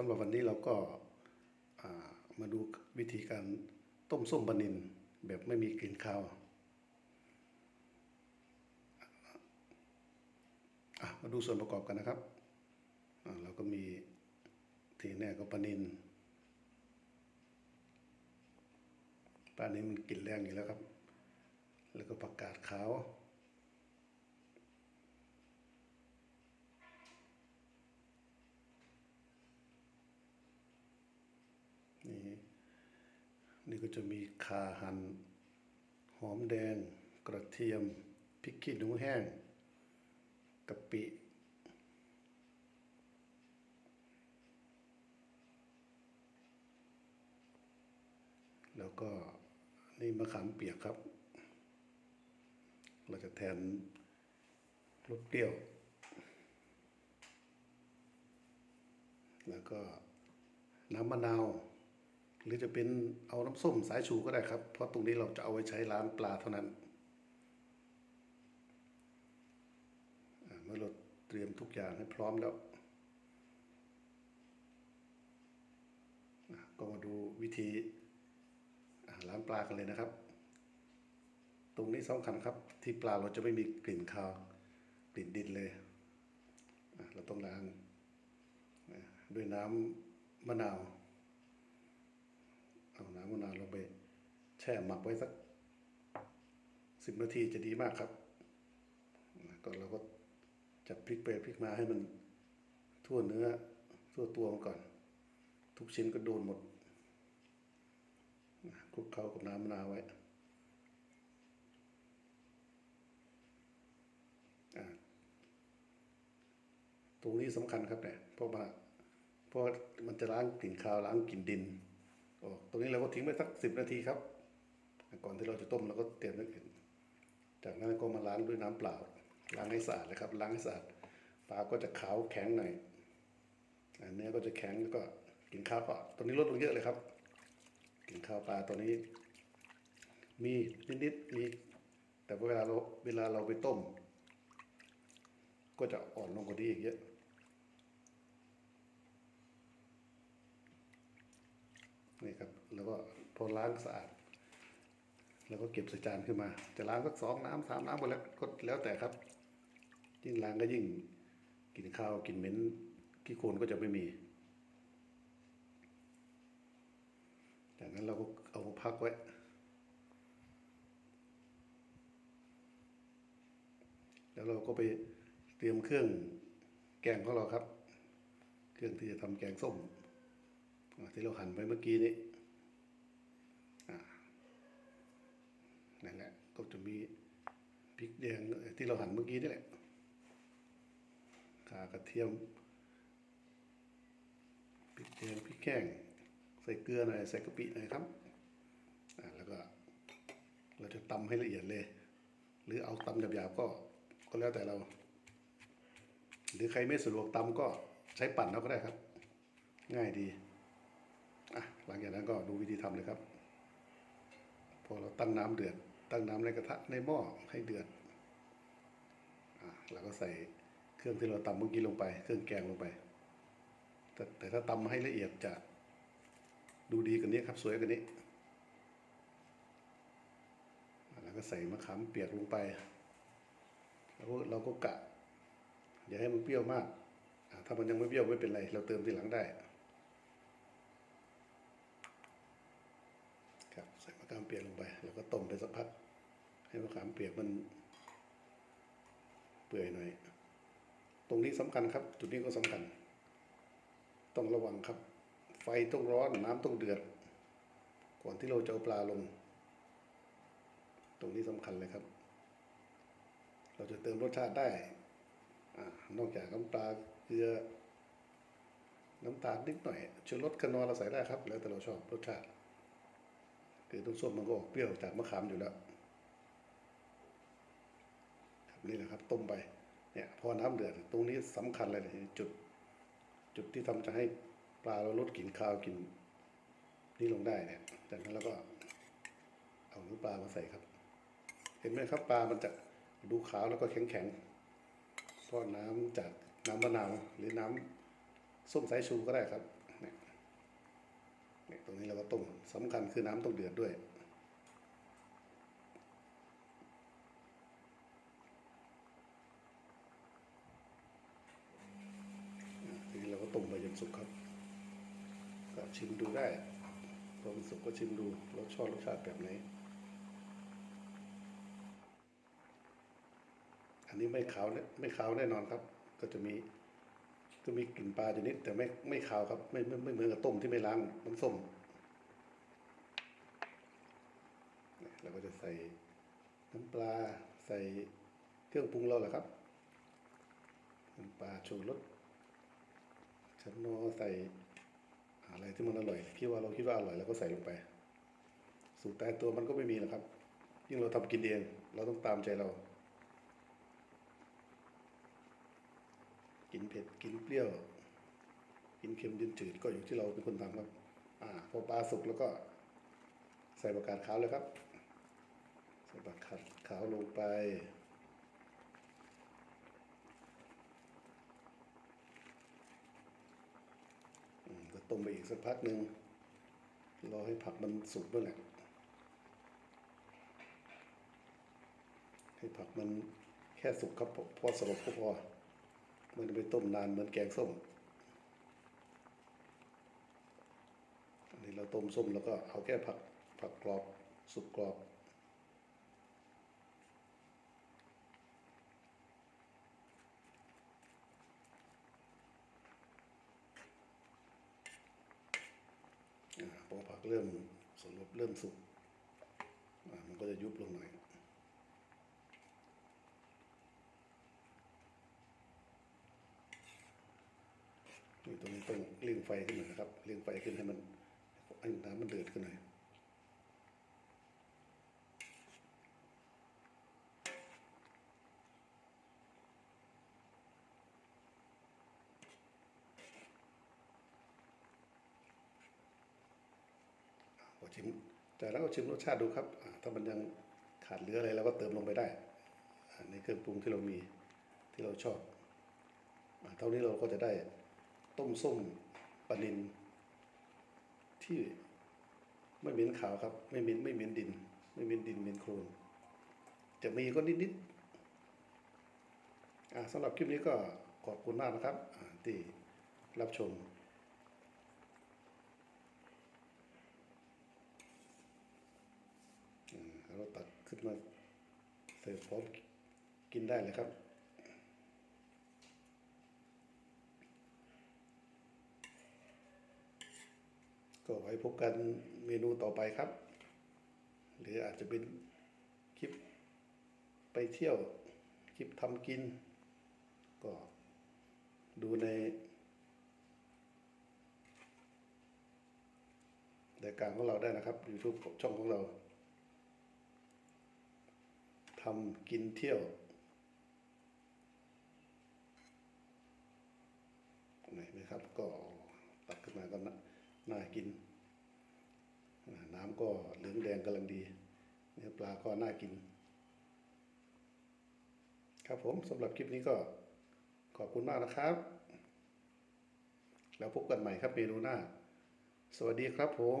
สำหรับวันนี้เราก็ามาดูวิธีการต้มส้มปนินแบบไม่มีกลิ่นคาวมาดูส่วนประกอบกันนะครับเราก็มีทีแน่ก็ปลานินปลานินมันกลิ่นแรงอยู่แล้วครับ แล้วก็ผักกาดขาว นี่ นี่ก็จะมีข่าหัน่นหอมแดง กระเทียมพริกขี้หนูแห้งกะปิแล้วก็นี่มะขามเปียกครับ เราจะแทนรสเปรี้ยว แล้วก็น้ำมะนาว หรือจะเป็นเอาน้ำส้มสายชูก็ได้ครับ เพราะตรงนี้เราจะเอาไว้ใช้ล้างปลาเท่านั้นเมื่อเราเตรียมทุกอย่างให้พร้อมแล้วก็มาดูวิธีล้างปลากันเลยนะครับ ตรงนี้สำคัญครับ ที่ปลาเราจะไม่มีกลิ่นคาวกลิ่นดินเลย เราต้องล้างด้วยน้ำมะนาว เอาน้ำมะนาวลงไปแช่หมักไว้สักสิบนาทีจะดีมากครับนะก็เราก็จะพลิกไปพลิกมาให้มันทั่วเนื้อ ทั่วตัวมันก่อน ทุกชิ้นก็โดนหมดคลุกเคล้ากับน้ำมะนาวไว้ตรงนี้สำคัญครับเนี่ยเพราะว่าเพราะมันจะล้างกลิ่นคาวล้างกลิ่นดิน กตรงนี้เราก็ทิ้งไว้สักสิบนาทีครับ ก่อนที่เราจะต้มเราก็เตรียมน้ำขึ้นจากนั้นก็มาล้างด้วยน้ำเปล่า ล้างให้สะอาดเลยครับ ล้างให้สะอาดปลาก็จะขาวแข็งหน่อยเนื้อก็จะแข็งแล้วก็กินข้าวก็ตัวนี้ลดลงเยอะเลยครับ กินข้าวปลาตัวนี้ มีนิดๆมีแต่เวลาเราเวลาเราไปต้ม ก็จะอ่อนลงกว่านี้อีกเยอะ นี่ครับ แล้วก็พอล้างสะอาด แล้วก็เก็บใส่จานขึ้นมา จะล้างสักสองน้ำสามน้ำหมดแล้วก็แล้วแต่ครับ ยิ่งล้างก็ยิ่งกินข้าวกินเหม็นขี้โคลนก็จะไม่มี จากนั้นเราก็เอามาพักไว้แล้วเราก็ไปเตรียมเครื่องแกงของเราครับ เครื่องที่จะทำแกงส้ม ที่เราหั่นไปเมื่อกี้นี้อ่นั่นแหละ ก็จะมีพริกแดงที่เราหั่นเมื่อกี้นี่แหละขากระเทียมพริกแดงพริกแห้งใส่เกลือหน่อยใส่กะปิหน่อยครับแล้วก็ เราจะตำให้ละเอียดเลย หรือเอาตำหยาบๆก็ ก็แล้วแต่เรา หรือใครไม่สะดวกตำก็ใช้ปั่นเอาก็ได้ครับ ง่ายดี หลังจากนั้นก็ดูวิธีทำเลยครับพอเราตั้งน้ำเดือด ตั้งน้ำในกระทะในหม้อให้เดือดอะเราก็ใส่เครื่องที่เราตำเมื่อกี้ลงไป เครื่องแกงลงไป แต่แต่ถ้าตำให้ละเอียดจะดูดีกว่านี้ครับ สวยกว่านี้แล้วก็ใส่มะขามเปียกลงไป แล้วเราก็กะ อย่าให้มันเปรี้ยวมาก ถ้ามันยังไม่เปรี้ยวไม่เป็นไร เราเติมทีหลังได้ ครับใส่มะขาม เปียกลงไป แล้วก็ต้มไปสักพัก ให้มะขามเปียกมัน เปื่อยหน่อย ตรงนี้สำคัญครับ จุดนี้ก็สำคัญ ต้องระวังครับ ไฟต้องร้อนน้ำต้องเดือด ก่อนที่เราจะเอาปลาลง ตรงนี้สำคัญเลยครับ เราจะเติมรสชาติได้อนอกจากน้ำปลาเกลือน้ำตาลนิดหน่อยชูรสขนอเราใส่ได้ครับ แล้วแต่เราชอบรสชาติ คือต้นส้มมันก็ออกเปรี้ยวจากมะขามอยู่แล้วครับนี่แหละครับ ต้มไปเนี่ยพอน้ำเดือดตรงนี้สำคัญเลยนะจุด จุดที่ทำจะให้ปลาเราลดกลิ่นคาวกลิ่นนี่ลงได้เนี่ยจากนั้นเราก็เอาเนื้อปลามาใส่ครับ เห็นไหมครับปลามันจะดูขาวแล้วก็แข็งแข็งๆเพราะน้ำจากน้ำมะนาวหรือน้ำส้มสายชูก็ได้ครับ ตรงนี้เราก็ต้มสำคัญคือน้ำต้องเดือดด้วยทีนี้เราก็ต้มไปจนสุกครับก็ชิมดูได้พอมันสุกก็ชิมดูรสชอบรสชาติแบบไหนอันนี้ไม่ขาวไม่ขาวแน่นอนครับ ก็จะมี ก็มีกลิ่นปลาอยู่นิดแต่ไม่ไม่ขาวครับ ไม่ไม่ไม่เหมือนกับต้มที่ไม่ล้างน้ำส้มเราก็จะใส่น้ำปลาใส่เครื่องปรุงเราแหละครับน้ำปลาชูรสชันนอใส่อะไรที่มันอร่อยคิดว่าเราคิดว่าอร่อยเราก็ใส่ลงไป สูตรแต่ตัวมันก็ไม่มีหรอกครับ ยิ่งเราทำกินเอง เราต้องตามใจเรา กินเผ็ดกินเปรี้ยว กินเค็มกินจืดก็อยู่ที่เราเป็นคนทำครับอ่าพอปลาสุกแล้วก็ ใส่ประกาศขาวเลยครับ ใส่ประกาศขาวลงไปก็ต้มไปอีกสักพักหนึ่งรอให้ผักมันสุกด้วยแหละให้ผักมันแค่สุกครับพอพอสลบก็พอ มันไปต้มนานเหมือนแกงส้ม อันนี้เราต้มส้มแล้วก็เอาแค่ผักผักกรอบสุกกรอบพอผักเริ่มสลบเริ่มสุกมันก็จะยุบลงหน่อย นี่ตรงนี้ต้องเร่งไฟขึ้นหน่อยนะครับเร่งไฟขึ้นให้มันให้น้ำมันเดือดขึ้นหน่อยพอชิมจากนั้นก็ชิมรสชาติดูครับ ถ้ามันยังขาดเหลืออะไรเราก็เติมลงไปได้ในเครื่องปรุงที่เรามีที่เราชอบอเท่านี้เราก็จะได้ ต้มส้มปลานินที่ไม่เหม็นขาวครับ ไม่เหม็นไม่เหม็นดิน ไม่เหม็นดินเหม็นโคลนจะมีก็นิดๆสำหรับคลิปนี้ก็ขอบคุณมากนะครับที่รับชมเราตักขึ้นมาเสิร์ฟพร้อมกินได้เลยครับ ก็ไว้พบกันเมนูต่อไปครับ หรืออาจจะเป็นคลิปไปเที่ยวคลิปทำกิน ก็ดูในรายการของเราได้นะครับ YouTube ช่องของเราทำกินเที่ยวไหนไหมครับ ก็ตักขึ้นมาก็น่า น่ากิน น้ำก็เหลืองแดงกำลังดี เนื้อปลาก็น่ากิน ครับผมสำหรับคลิปนี้ก็ขอบคุณมากนะครับ แล้วพบกันใหม่ครับเมนูหน้า สวัสดีครับผม